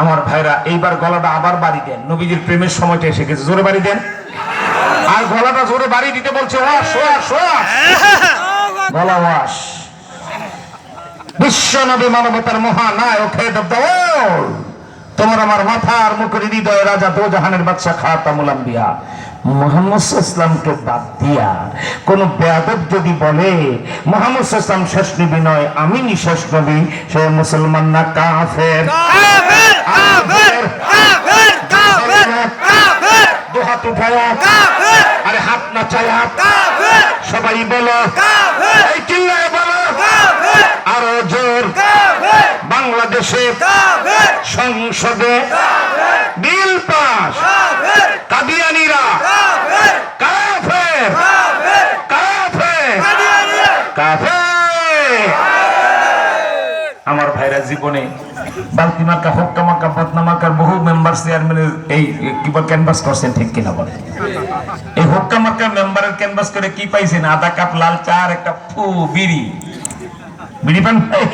আমার ভাইরা, এইবার গলাটা আবার বাড়ি দেন। নবীজির প্রেমের সময়টা এসে গেছে। জোরে বাড়ি দেন। আর গলাটা জোরে বাড়ি দিতে বলছে বিশ্ব নবী মানবতার মহানায়ক হেড অফ দ্য ওয়ার্ল্ড তোমার আমার মাথার মুখের হৃদয় রাজা দো জাহানের বাদশা খাতামুল আম্বিয়া মোহাম্মদ ইসলামকে বাদ দিয়া কোন বেয়াদব যদি বলে মোহাম্মদ ইসলাম শেষ নবী নয় আমি নি শেষ নবী সে মুসলমান না কাফের? দুহাত উঠায়া। আরে হাত না চায়া। সবাই বলো এই আরও জোর। বাংলাদেশে কাফের। সংসদে বিল পাস। কাদিয়ানিরা কাফের। কাফের। কাফের। কাফের। কাদিয়ানিয়া আমার ভাইরা জীবনে বালতি মার্কা হক্কা মার্কা বদনা মার্কার বহু মেম্বার চেয়ারম্যানের এই কি বল ক্যানভাস করছেন ঠিক কিনা বলে এই হক্কা মার্কা মেম্বারের ক্যানভাস করে কি পাইছেন? আধা কাপ লাল চা আর একটা ফু বিড়ি। বিড়ি পান? ভাই?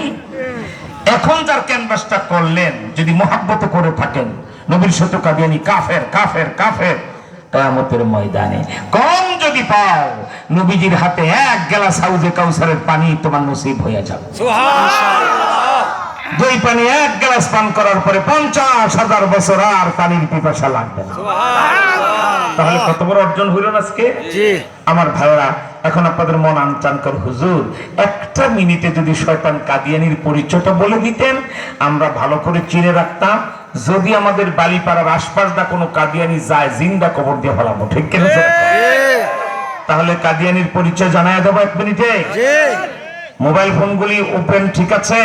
এখন যার ক্যানভাসটা করলেন যদি মহাব্বত করে থাকেন নবীর শত কাদিয়ানি কাফের কাফের কাফের কেয়ামতের ময়দানে। কম যদি পাও নবীজির হাতে এক গেলাস হাউজে কাউসারের পানি তোমার নসিব হয়ে যাবে। দুই পানি এক গ্লাস পান করার পরে পঞ্চাশ হাজার বছর আর পানির পিপাসা লাগবে না। তাহলে কত বড় অর্জন হইল না আজকে? জি। আমার ভাইরা এখন আপনাদের মন আনচান কর হুজুর একটা মিনিটে যদি শয়তান কাদিয়ানির পরিচয়টা বলে দিতেন আমরা ভালো করে চিনে রাখতাম যদি আমাদের বালিপাড়ার আশপাশ দা কোনো কাদিয়ানি যায় জিন্দা কবর দিয়ে ফেলাবো ঠিক কিনা? তাহলে কাদিয়ানির পরিচয় জানায় দেবো এক মিনিটে। জি। মোবাইল ফোনগুলি ওপেন ঠিক আছে?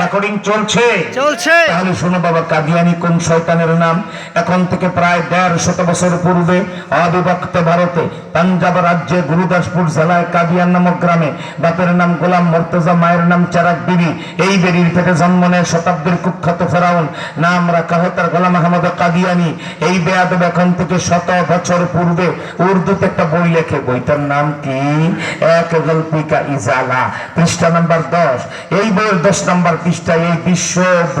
রেকর্ডিং চলছে। চলছে। তাহলে শোনো বাবা কাদিয়ানি কোন শয়তানের নাম? এখন থেকে প্রায় দেড় শত বছর পূর্বে অবিভক্ত ভারতে পাঞ্জাব রাজ্যে গুরুদাসপুর জেলায় কাদিয়ান নামক গ্রামে বাপের নাম গোলাম মর্তজা মায়ের নাম চারাক বিবি এই বেরির থেকে জন্ম নেয় শতাব্দীর কুখ্যাত ফেরাউন। নাম রাখা হয় তার গোলাম আহমদ কাদিয়ানি। এই বেয়াদব এখন থেকে শত বছর পূর্বে উর্দুতে একটা বই লেখে। বইটার নাম কি? এক গল্পি কা ইজালা। পৃষ্ঠা নাম্বার দশ। এই বইয়ের দশ নাম্বার পৃষ্ঠায় এই বিশ্ব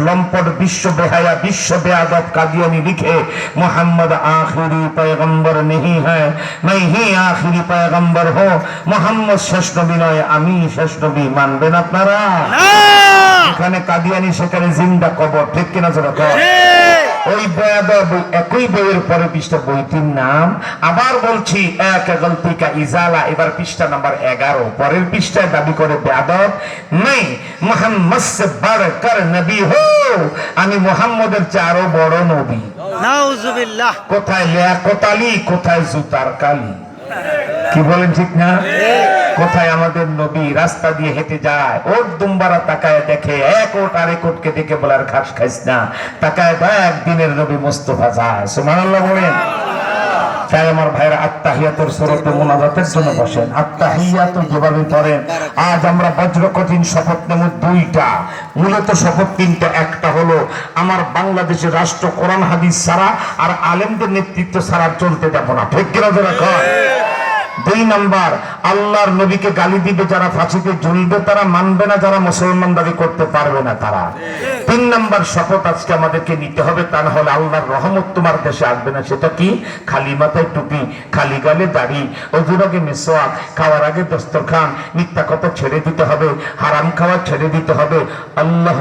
লম্পট বিশ্ব বেহায়া বিশ্ব বেয়াদব কাদিয়ানি লিখে মোহাম্মদ আখিরি পয়গম্বর নেহি হ্যাঁ নেহি আখিরি পয়গম্বর হো। মোহাম্মদ শেষ নবী নয় আমি শেষ নবী মানবেন আপনারা? এখানে কাদিয়ানি সেখানে জিন্দা কবর ঠিক কিনা সেটা ওই বেয়াদব বই একই বইয়ের পরে পৃষ্ঠা বইটির নাম। আবার বলছি এক গল্পিকা ইজালা এবার পৃষ্ঠা নাম্বার এগারো। পরের পৃষ্ঠায় দাবি করে বেয়াদব নেই মোহাম্মদ সে বড় কর নবী হো আমি মোহাম্মদের চারো বড় নবী। কোথায় কোথায় লেয়াকতালি কোথায় জুতার কালি কি বলেন ঠিক না? কোথায় আমাদের নবী রাস্তা দিয়ে হেঁটে যায়, ওর দুম্বারা তাকায় দেখে, এক ওট আরেক ওটকে দেখে বলার ঘাস খাইস না। তাকায় দেখ দিনের নবী মোস্তফা যায়। সুবহানাল্লাহ বলেন। তাই আমার ভাইরা আত্মাহিয়াতের স্বরূপে মোনাজাতের জন্য বসেন। আত্মাহিয়াত যেভাবে পড়েন আজ আমরা বজ্র কঠিন শপথ নেব দুইটা। মূলত শপথ তিনটে, একটা হলো আমার বাংলাদেশের রাষ্ট্র কোরআন হাদিস ছাড়া আর আলেমদের নেতৃত্ব ছাড়া চলতে দেব না। ঠিক কিনা কয় দুই নাম্বার আল্লাহর নবীকে গালি দিবে যারা ফাঁসিতে ঝুলবে তারা মানবে না যারা মুসলমান দাবি করতে পারবে না তারা। তিন নাম্বার শপথ আজকে আমাদেরকে নিতে হবে তা না হলে আল্লাহর রহমত তোমার দেশে আসবে না। সেটা কি? খালি মাথায় টুপি খালি গালে দাড়ি অজুর আগে মেসোয়াক খাওয়ার আগে দস্তরখান মিথ্যা কথা ছেড়ে দিতে হবে হারাম খাওয়া ছেড়ে দিতে হবে। আল্লাহ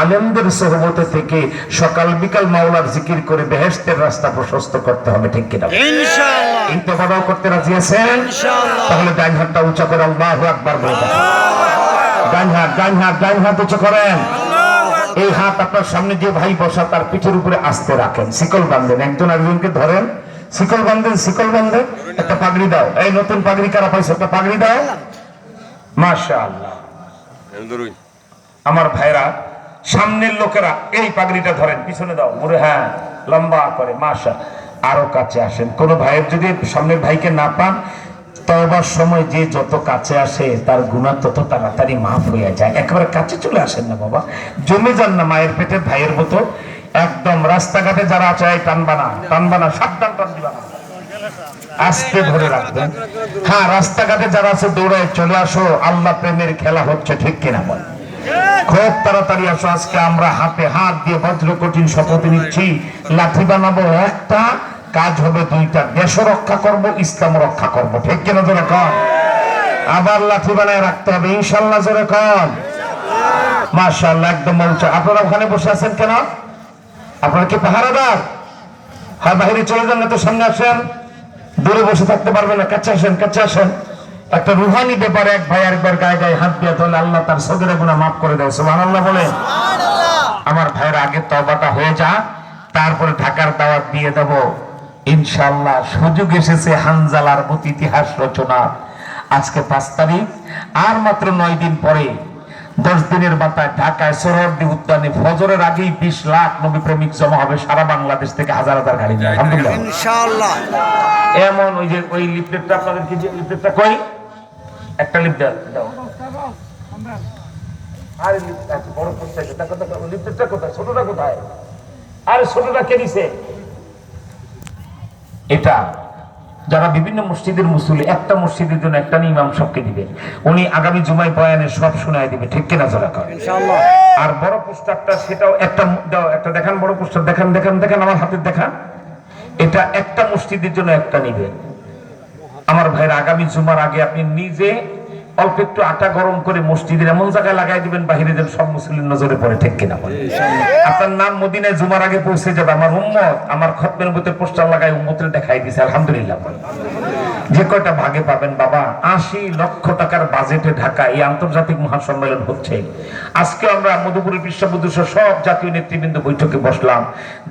আলেমদের সহবতে থেকে সকাল বিকাল মাওলার জিকির করে বেহেস্তের রাস্তা প্রশস্ত করতে হবে ঠিক কিনা? এই তোফাটাও করতে রাজি আছেন ইনশাআল্লাহ। তাহলে ডাইন হাতটা উঁচা করে আল্লাহ আকবার বলে ডাইন হাত ডাইন হাত ডাইন হাত উঁচু করেন। এই হাত আপনার সামনে যে ভাই বসা তার পিঠের উপরে আস্তে রাখেন। শিকল বাঁধেন। একজন একজনকে ধরেন। শিকল বাঁধেন শিকল বাঁধেন একটা পাগড়ি দাও। এই নতুন পাগড়ি কারা পাইছে? একটা পাগড়ি দাও। মাশা আল্লাহ আমার ভাইরা সামনের লোকেরা এই পাগড়িটা ধরেন। পিছনে দাও। মুড়ে হ্যাঁ লম্বা করে। মাসা আরও কাছে আসেন। কোন ভাইয়ের যদি সামনের ভাইকে না পান তবার সময় যে যত কাছে আসে, তার গুণা তত তাড়াতাড়ি মাফ হয়ে যায়। একেবারে কাছে চলে আসেন না বাবা। জমে যান না মায়ের পেটে ভাইয়ের মতো একদম রাস্তাঘাটে যারা আছে টানবানা টানবানা সাবধান টান দিবা আস্তে ধরে রাখবেন। হ্যাঁ রাস্তাঘাটে যারা আছে, দৌড়ায় চলে আসো। আল্লাহ প্রেমের খেলা হচ্ছে ঠিক কিনা বল। খুব তাড়াতাড়ি আসো, আজকে আমরা হাতে হাত দিয়ে বজ্র কঠিন শপথ নিচ্ছি। লাঠি বানাবো একটা, কাজ হবে দুইটা। দেশ রক্ষা করব, ইসলাম রক্ষা করব। ঠিক কিনা জোরে কন? আবার লাঠি বানায় রাখতে হবে ইনশাল্লাহ জোরে কন। মাশাআল্লাহ, একদম মৌচা আপনারা ওখানে বসে আছেন কেন? আপনারা কি পাহারাদার? হ্যাঁ বাহিরে চলে যান না তো সামনে আসেন। দূরে বসে থাকতে পারবেন না। কাছে আসেন কাছে আসেন। একটা রুহানি ব্যাপারে এক ভাই একবার গায়ে গায়ে হাত দিয়ে তাহলে আল্লাহ তার সদরে গুণা মাফ করে দেয় সুবহান আল্লাহ বলে আমার ভাইয়ের আগে তবাটা হয়ে যা তারপরে ঢাকার দাওয়াত দিয়ে দেব। ইনশাল্লাহ সুযোগ এসেছে হানজালার মত ইতিহাস রচনা। আজকে পাঁচ তারিখ আর মাত্র নয় দিন পরে দশ দিনের মাথায় ঢাকায় সোহরদি উদ্যানে ফজরের আগেই বিশ লাখ নবী প্রেমিক জমা হবে সারা বাংলাদেশ থেকে হাজার হাজার গাড়ি। আলহামদুলিল্লাহ। এমন ওই যে ওই লিফলেটটা আপনাদেরকে যে লিফলেটটা কই? একটা লিফলেট দাও। আরে লিফট আছে বড় কোথায় লিফলেটটা কোথায়? ছোটটা কোথায়? আরে ছোটটা কে দিছে? এটা যারা বিভিন্ন মসজিদের মুসলি একটা মসজিদের জন্য একটা ইমাম সবকে দিবে। উনি আগামী জুমায় বয়ানে সব শোনায় দিবে ঠিক কিনা জোরা কর? ইনশাআল্লাহ। আর বড় পোস্টারটা সেটাও একটা দাও একটা দেখান বড় পোস্টার দেখান দেখান দেখান আমার হাতে দেখান। এটা একটা মসজিদের জন্য একটা নিবে। আমার ভাইয়ের আগামী জুমার আগে আপনি নিজে অল্প একটু আটা গরম করে মসজিদের এমন জায়গায় লাগাই দিবেন বাহিরে যেন সব মুসলিম নজরে পড়ে ঠিক কিনা আপনার নাম মদিনায় জুমার আগে পৌঁছে যাবে। আমার উম্মত আমার খতমের মধ্যে পোস্টার লাগাই উম্মতের দেখাই দিছে আলহামদুলিল্লাহ। যে কয়টা ভাগে পাবেন বাবা? আশি লক্ষ টাকার বাজেটে ঢাকা এই আন্তর্জাতিক মহাসম্মেলন হচ্ছে। আজকে আমরা মধুপুরের বিশ্ববুদ্ধ সব জাতীয় নেতৃবৃন্দ বৈঠকে বসলাম।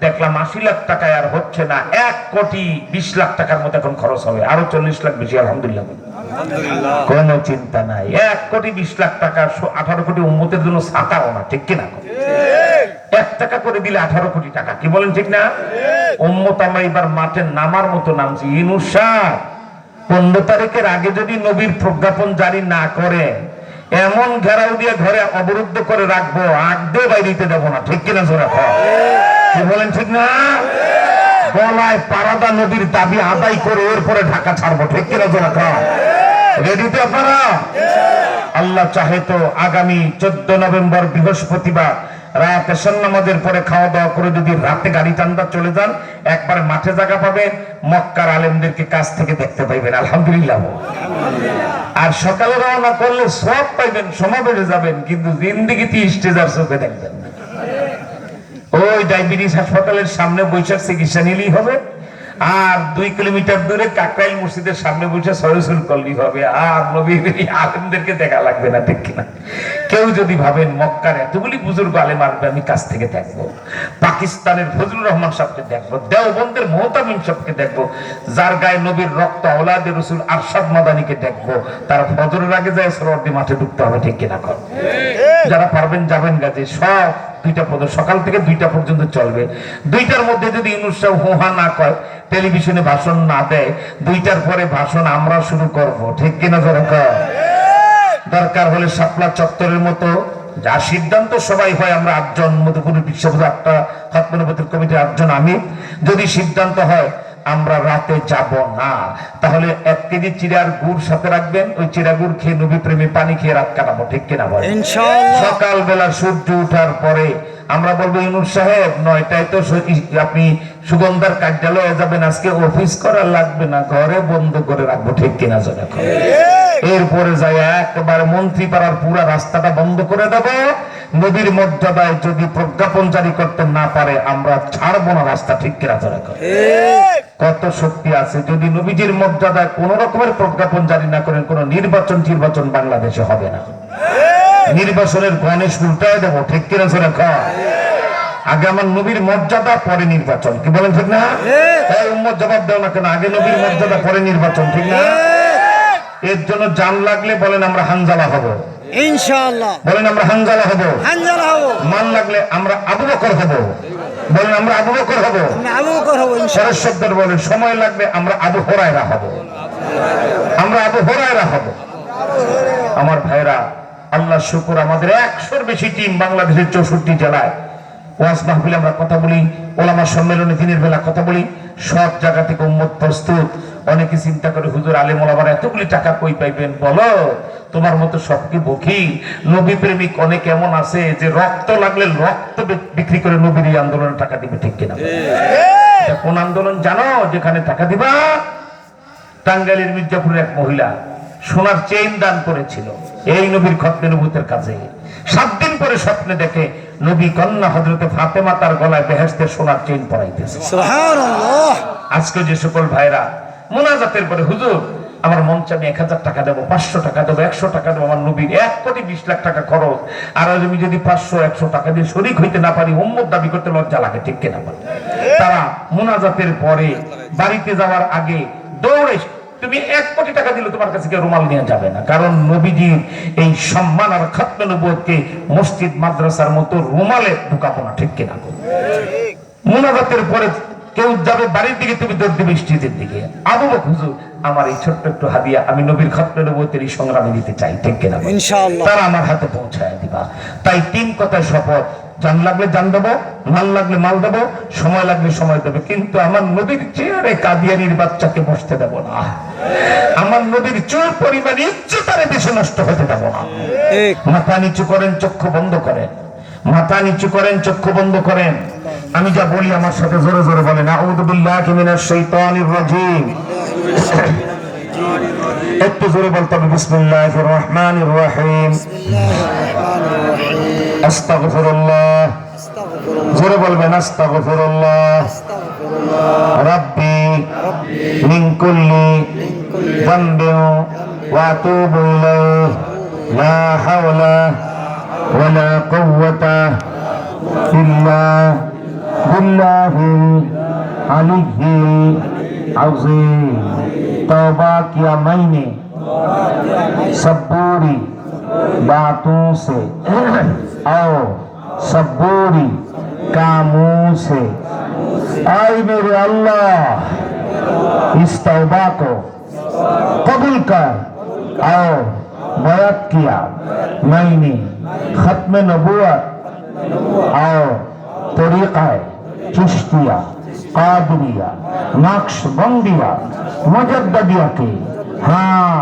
দেখলাম আশি লাখ টাকায় আর হচ্ছে না এক কোটি বিশ লাখ টাকার মতো এখন খরচ হবে। আরও চল্লিশ লাখ বেশি আলহামদুলিল্লাহ। কোনো চিন্তা নাই। এক কোটি বিশ লাখ টাকা আঠারো কোটি উন্মতের জন্য ছাতাও না ঠিক কিনা? এক টাকা করে দিলে আঠারো কোটি টাকা কি বলেন ঠিক না? উম্মত আমরা এবার মাঠে নামার মতো নামছি। ইনুসা পনেরো তারিখের আগে যদি নবীর প্রজ্ঞাপন জারি না করে, এমন ঘেরাও দিয়ে ঘরে অবরুদ্ধ করে রাখব, আগ দিয়ে বাইরে দিতে না ঠিক কিনা জোরে। কি বলেন ঠিক না গলায় পারাদা নদীর দাবি আদায় করে এরপরে ঢাকা ছাড়বো ঠিক কিনা জোরে। আপনারা আল্লাহ চাহে তো আগামী চোদ্দ নভেম্বর বৃহস্পতিবার রাত এসন নামাজের পরে খাওয়া দাওয়া করে যদি রাতে গাড়ি টান্দা চলে যান, একবার মাঠে জায়গা পাবেন, মক্কার আলেমদেরকে কাছ থেকে দেখতে পাইবেন, আলহামদুলিল্লাহ। আর সকালে রওনা করলে সব পাইবেন সমাবেশে যাবেন, কিন্তু জিন্দিগিতে স্টেজার চোখে দেখবেন ওই ডায়াবেটিস হাসপাতালের সামনে বৈশাখ চিকিৎসা নিলেই হবে, আর দুই কিলোমিটার দূরে কাকরাইল মসজিদের সামনে বসে সরসুল করলেই হবে। আর নবী আলেমদেরকে দেখা লাগবে না, ঠিক কিনা? কেউ যদি ভাবেন মক্কার এতগুলি বুজুর্গ আলেম আসবে আমি কাছ থেকে দেখব। পাকিস্তানের ফজলুর রহমান সাহেবকে দেখব দেওবন্দের মোহতামিম সাহেবকে দেখব যার গায়ে নবীর রক্ত ওলাদের রসুল আরশাদ মাদানিকে দেখব তার ফজরের আগে যায় সরদি মাঠে ঢুকতে হবে ঠিক কিনা কর যারা পারবেন যাবেন গাছে সব দুইটা পর্যন্ত সকাল থেকে দুইটা পর্যন্ত চলবে। দুইটার মধ্যে যদি ইনুসাহ হোহা না কয় টেলিভিশনে ভাষণ না দেয় দুইটার পরে ভাষণ আমরা শুরু করব ঠিক কিনা ধরে কয় দরকার হলে শাপলা চত্বরের মতো যা সিদ্ধান্ত সবাই হয় আমরা আটজন মধুপুরী বিশ্বপুর আটটা খতমানবতির কমিটির আটজন আমি। যদি সিদ্ধান্ত হয় আমরা রাতে যাব না। তাহলে এক কেজি চিরার গুড় সাথে রাখবেন ওই চিরা গুড় খেয়ে নবী প্রেমী পানি খেয়ে রাত কাটাবো ঠিক কিনা বলে? সকালবেলা সূর্য ওঠার পরে আমরা বলব ইনুর সাহেব নয়টায় তো আপনি সুগন্ধার কার্যালয়ে যাবেন আজকে অফিস করা লাগবে না ঘরে বন্ধ করে রাখব ঠিক কিনা কর। এরপরে যাই একবারে মন্ত্রী পাড়ার পুরা রাস্তাটা বন্ধ করে দেব। নদীর মর্যাদায় যদি প্রজ্ঞাপন জারি করতে না পারে আমরা ছাড়বো না রাস্তা ঠিক কিনা কর। কত শক্তি আছে যদি নবীজির মর্যাদায় কোন রকমের প্রজ্ঞাপন জারি না করেন কোন নির্বাচন নির্বাচন বাংলাদেশে হবে না। নির্বাচনের গণেশ উল্টায় দেবো ঠিক কিনা জোরে কর। আগে আমার নবীর মর্যাদা পরে নির্বাচন। কি বলেন ঠিক না? উম্মত জবাব দাও না কেন? আগে নবীর মর্যাদা পরে নির্বাচন ঠিক না? এর জন্য জান লাগলে বলেন আমরা হানজালা হব। ইনশাআল্লাহ। বলেন আমরা হানজালা হব। হানজালা হব। মান লাগলে আমরা আবু বকর হব। বলেন আমরা আবু বকর হব। আবু বকর হব ইনশাআল্লাহ। বলেন সময় লাগবে আমরা আবু হরায়রা হব। আমরা আবু হরায়রা হব। আমার ভাইরা আল্লাহ শুকুর আমাদের একশোর বেশি টিম বাংলাদেশের চৌষট্টি জেলায়। ওয়াজ মাহফিলে আমরা কথা বলি ওলামা সম্মেলনে দিনের বেলা কথা বলি সব জায়গা থেকে উম্মত প্রস্তুত। অনেকে চিন্তা করে হুজুর আলেম ওলামার এতগুলি টাকা কই পাইবেন? বলো তোমার মতো সবকে বকি নবী প্রেমিক অনেক এমন আছে যে রক্ত লাগলে রক্ত বিক্রি করে নবীর এই আন্দোলনে টাকা দিবে ঠিক কিনা? কোন আন্দোলন জানো? যেখানে টাকা দিবা? টাঙ্গাইলের মির্জাপুরের এক মহিলা সোনার চেইন দান করেছিল। এই নবীর খতনে নবুতের কাছে সাত দিন পরে স্বপ্নে দেখে নবী কন্যা হজরতে ফাতেমা তার গলায় বেহেস্তের সোনার চেইন পরাইতেছে। আজকে যে সকল ভাইরা মোনাজাতের পরে হুজুর আমার মঞ্চে আমি এক হাজার টাকা দেবো পাঁচশো টাকা দেবো একশো টাকা দেবো আমার নবীর এক কোটি বিশ লাখ টাকা খরচ। আর আমি যদি পাঁচশো একশো টাকা দিয়ে শরিক হইতে না পারি উম্মত দাবি করতে লজ্জা লাগে ঠিক কিনা? তারা মোনাজাতের পরে বাড়িতে যাওয়ার আগে দৌড়ে তুমি এক কোটি টাকা দিলে তোমার কাছে কেউ রুমাল নিয়ে যাবে না কারণ নবীজির এই সম্মান আর খাতমে নবুয়তকে মসজিদ মাদ্রাসার মতো রুমালে ঢুকাবো না ঠিক কিনা মোনাজাতের পরে কেউ যাবে বাড়ির দিকে তুমি দৌড় দিবে স্টেজের দিকে আবু হুজুর আমার এই ছোট্ট একটু হাদিয়া আমি নবীর খতনে নবুয়তের এই সংগ্রামে দিতে চাই ঠিক কিনা? ইনশাআল্লাহ। তারা আমার হাতে পৌঁছায় দিবা তাই তিন কথায় শপথ জান লাগলে জান দেবো মাল লাগলে মাল দেবো সময় লাগলে সময় দেবে। কিন্তু আমার নদীর চেয়ারে কাদিয়ানির বাচ্চাকে বসতে দেব না। আমার নদীর চোর পরিমাণ ইচ্ছতারে বেশি নষ্ট হতে দেব না। মাথা নিচু করেন চক্ষু বন্ধ করেন। মাথা নিচু করেন চক্ষু বন্ধ করেন। আমি যা বলি আমার সাথে জোরে জোরে বলেন। আউযু বিল্লাহি মিনাশ শাইতানির রাজিম। একটু জোরে বলতাম বিসমিল্লাহ রহমান রহিম। আস্তাগফিরুল্লাহ। জোরে বলবেন, আস্তাগফিরুল্লাহ। রাব্বি মিন কুল্লি যামবিন ওয়া আতুবু ইলাইহি। লা হাওলা ওয়া লা কুওয়াতা ইল্লা বিল্লাহিল আলিয়্যিল আযীম। तौबा किया मैंने। सब बुरी बातों से। और सब बुरी कामों से। आए मेरे अल्लाह, इस तौबा को कबूल कर। और बयात किया मैंने। खत्म नबूवत और तरीक़ा चिश्तिया কাদরিয়া নকশবন্দিয়া মুজদ্দদিয়াকে হ্যাঁ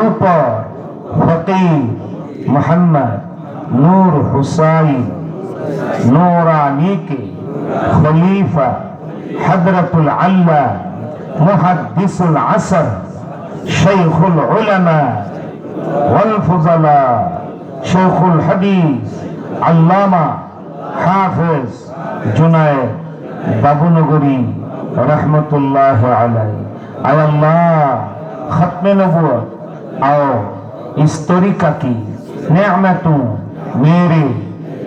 উপর ফকির মোহাম্মদ নূর হুসাইন نورانی کے خلیفہ حضرت العلہ محدث العصر شیخ العلماء والفضلاء شیخ الحدیث علامہ حافظ جنید বাবুনগরী রহমতুল্লাহ আলাই আয় আল্লাহ খতমে নবুয়ত आओ इस तरीका की नेमतों मेरे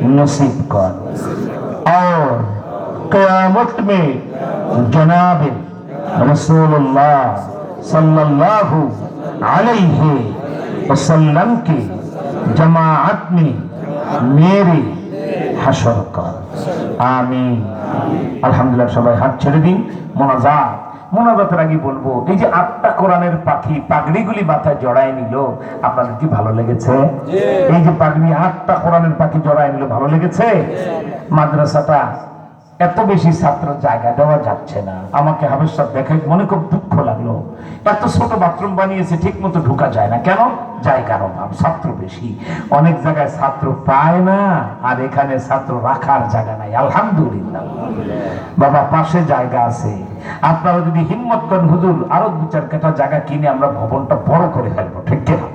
नसीब कर और क़यामत में जनाब रसूलुल्लाह सल्लल्लाहु अलैहि वसल्लम की जमाअत में मेरे হাসর কর আমি আলহামদুলিল্লাহ সবাই হাত ছেড়ে দিন। মোনাজাত। মোনাজাতের আগে বলব এই যে আটটা কোরআনের পাখি পাগড়িগুলি মাথায় জড়ায় নিল আপনাদের কি ভালো লেগেছে? এই যে পাগড়ি আটটা কোরআনের পাখি জড়ায় নিল ভালো লেগেছে? মাদ্রাসাটা এত বেশি ছাত্র জায়গা দেওয়া যাচ্ছে না। আমাকে হাবের সব দেখে মনে খুব দুঃখ লাগল। এত ছোট বাথরুম বানিয়েছে ঠিক মতো ঢুকা যায় না। কেন? জায়গার অভাব, ছাত্র বেশি। অনেক জায়গায় ছাত্র পায় না, আর এখানে ছাত্র রাখার জায়গা নাই। আলহামদুলিল্লাহ। বাবা, পাশে জায়গা আছে। আপনারা যদি হিম্মত করেন, হুজুর, আরও দু চার কাটা জায়গা কিনে আমরা ভবনটা বড় করে ফেলব, ঠিক কিনা?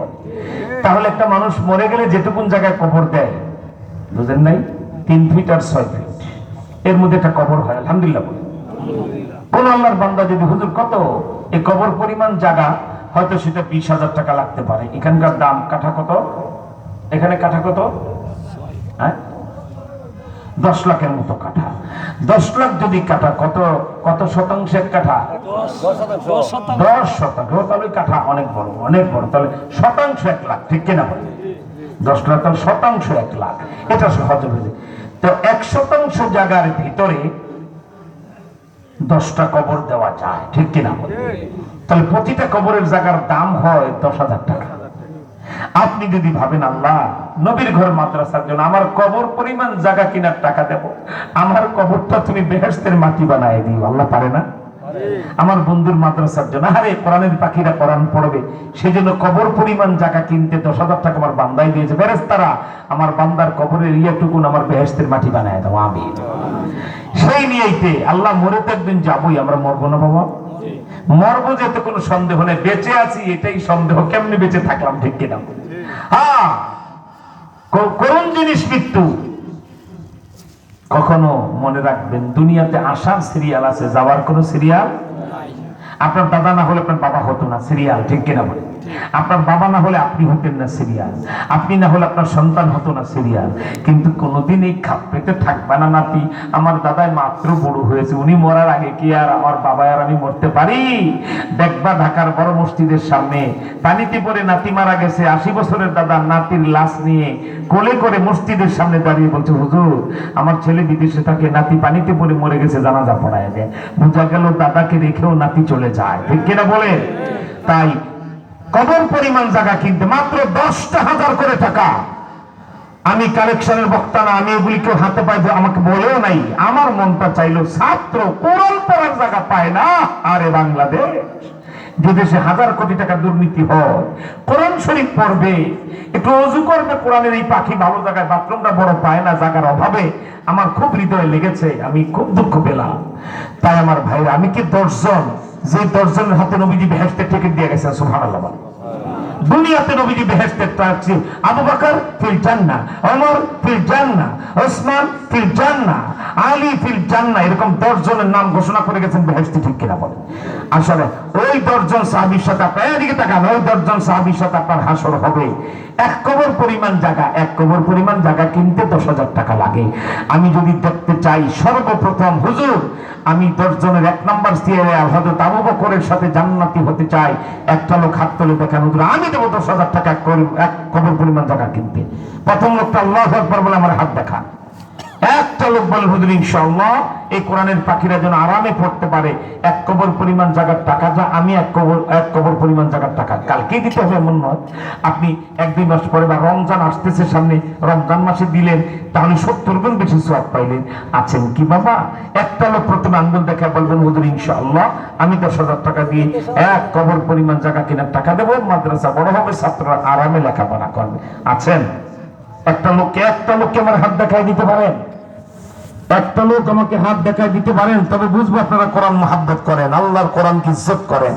তাহলে একটা মানুষ মরে গেলে যেটুকুন জায়গায় কবর দেয়, বুঝেন নাই? তিন ফিট আর ছয় ফিট এর মধ্যে একটা কবর হয়, আলহামদুলিল্লাহ বলি। কোন আল্লাহর বান্দা যদি হুজুর কত এই কবর পরিমাণ জায়গা, হয়তো সেটা বিশ হাজার টাকা লাগতে পারে। এখানকার দাম কাঠা কত? এখানে কাঠা কত? হ্যাঁ? দশ লাখের মতো কাঠা। দশ লাখ যদি কাঠা, কত কত শতাংশের কাঠা? দশ শতাংশ। তাহলে কাঠা অনেক বড় অনেক বড়। তাহলে শতাংশ এক লাখ, ঠিক কিনা বলে? দশ লাখ, তাহলে শতাংশ এক লাখ। এটা সহজ হয়ে যায়। তো এক শতাংশ জায়গার ভিতরে দশটা কবর দেওয়া যায় ঠিক কিনা তাহলে প্রতিটা কবরের জায়গার দাম হয় দশ হাজার টাকা। আপনি যদি ভাবেন আল্লাহ নবীর ঘর মাদ্রাসার জন্য আমার কবর পরিমাণ জায়গা কিনার টাকা দেব আমার কবরটা তুমি বেহেস্তের মাটি বানায় দিও আল্লাহ পারে না? আমার বন্ধুর মাদ্রাসার জন্য। আরে, কোরআনের পাখিরা কোরআন পড়বে। সেজন্য কবর পরিমাণ জায়গা কিনতে দশ হাজার টাকা আমার বান্দাই দিয়েছে। বেরেস তারা আমার বান্দার কবরের ইয়েটুকুন আমার বেহেস্তের মাটি বানায় দাও। আমি সেই নিয়েইতে আল্লাহ মরে তো একদিন যাবোই আমরা মরবো না বাবা। মরবো যেতে কোনো সন্দেহ নেই। বেঁচে আছি, এটাই সন্দেহ। কেমনি বেঁচে থাকলাম, ঠিক কিনা? হ্যাঁ। কো- করুণ জিনিস মৃত্যু। কখনো মনে রাখবেন দুনিয়াতে আসার সিরিয়াল আছে যাওয়ার কোনো সিরিয়াল আপনার দাদা না হলে আপনার বাবা হতো না সিরিয়াল ঠিক কিনা বলে আপনার বাবা না হলে আপনি হতেন না সিরিয়াল। আপনি না হলে আপনার সন্তান হতো না সিরিয়াল। কিন্তু কোনোদিন এই খাপ পেতে থাকবে না নাতি। আমার দাদাই মাত্র বড় হয়েছে। উনি মরার আগে কি আর আমার বাবা আর আমি মরতে পারি? দেখবা ঢাকার বড় মসজিদের সামনে। পানিতে পড়ে নাতি মারা গেছে। আশি বছরের দাদা নাতির লাশ নিয়ে কোলে করে মসজিদের সামনে দাঁড়িয়ে বলছে, হুজুর, আমার ছেলে বিদেশে থাকে। নাতি পানিতে পড়ে মরে গেছে। জানাজা পড়ায় দেয় বোঝা গেল দাদাকে রেখেও নাতি চলে যায়। ঠিক কিনা বলে তাই কবর পরিমাণ জায়গা কিনতে মাত্র দশটা হাজার করে টাকা। আমি কালেকশনের বক্তা না, আমি এগুলি কেউ হাতে পাই আমাকে বলেও নাই। আমার মনটা চাইলো ছাত্র, কোরআন পড়ার জায়গা পায় না। আরে বাংলাদেশ। যে দেশে হাজার কোটি টাকা দুর্নীতি হয়, কোরআন শরীফ পড়বে, একটু অজু করবে, কোরআনের এই পাখি ভালো জায়গায় বাথরুমটা বড় পায় না জায়গার অভাবে আমার খুব হৃদয়ে লেগেছে, আমি খুব দুঃখ পেলাম তাই আমার ভাইরা, আমি কি দশজন, যে দশজনের হাতে নবীজি বেহেস্তের টিকিট দিয়ে গেছে সুফান বলেন। দুনিয়াতে নবীজি বেহেশতের চাচ্ছি আবু বকর ফিল জান্না ওমর ফিল জান্না ওসমান ফিল জান্না আলী ফিল জান্না এরকম দশ জনের নাম ঘোষণা করে গেছেন বেহেশতি ঠিক কিনা বলে আসলে ওই দশজন সাহাবীর সাথে আপনার এদিকে তাকান, ওই দশজন সাহাবীর সাথে আপনার হাসর হবে। এক কবর পরিমাণ জায়গা, এক কবর পরিমাণ জায়গা কিনতে দশ হাজার টাকা লাগে। আমি যদি দেখতে চাই সর্বপ্রথম হুজুর আমি দশজনের এক নাম্বার সিয়ারে হজরত আবু বকরের সাথে জান্নাতি হতে চাই। একটা লোক হাত তুলে দেখেন আমি দেবো দশ হাজার টাকা এক কবর- পরিমাণ টাকা কিনতে। প্রথম লোকটা আল্লাহ আকবর বলে, আমার হাত দেখা। একটা লোক বলে, হুজুর, ইনশাআল্লাহ, এই কোরআনের পাখিরা যেন আরামে পড়তে পারে। এক কবর পরিমাণ জায়গার টাকা যা, আমি এক কবর এক কবর পরিমাণ জায়গার টাকা। কালকে দিতে হবে এমন নয়। আপনি এক দুই মাস পরে বা রমজান আসতেছে সামনে, রমজান মাসে দিলেন, তাহলে সত্তর গুণ বেশি সব পাইলেন। আছেন কি বাবা? একটা লোক প্রথমে আঙ্গুল দেখা বলবেন, হুজুর, ইনশাআল্লাহ, আমি দশ হাজার টাকা দিয়ে এক কবর পরিমাণ জায়গা কেনার টাকা দেবো। মাদ্রাসা বড় হবে, ছাত্ররা আরামে লেখাপড়া করবে। আছেন? একটা লোককে একটা লোককে আমার হাত দেখাই দিতে পারেন? একটা লোক আমাকে হাত দেখায় দিতে পারেন, তবে বুঝব আপনারা কোরআন মহাব্বত করেন, আল্লাহর কোরআন কি ইজ্জত করেন।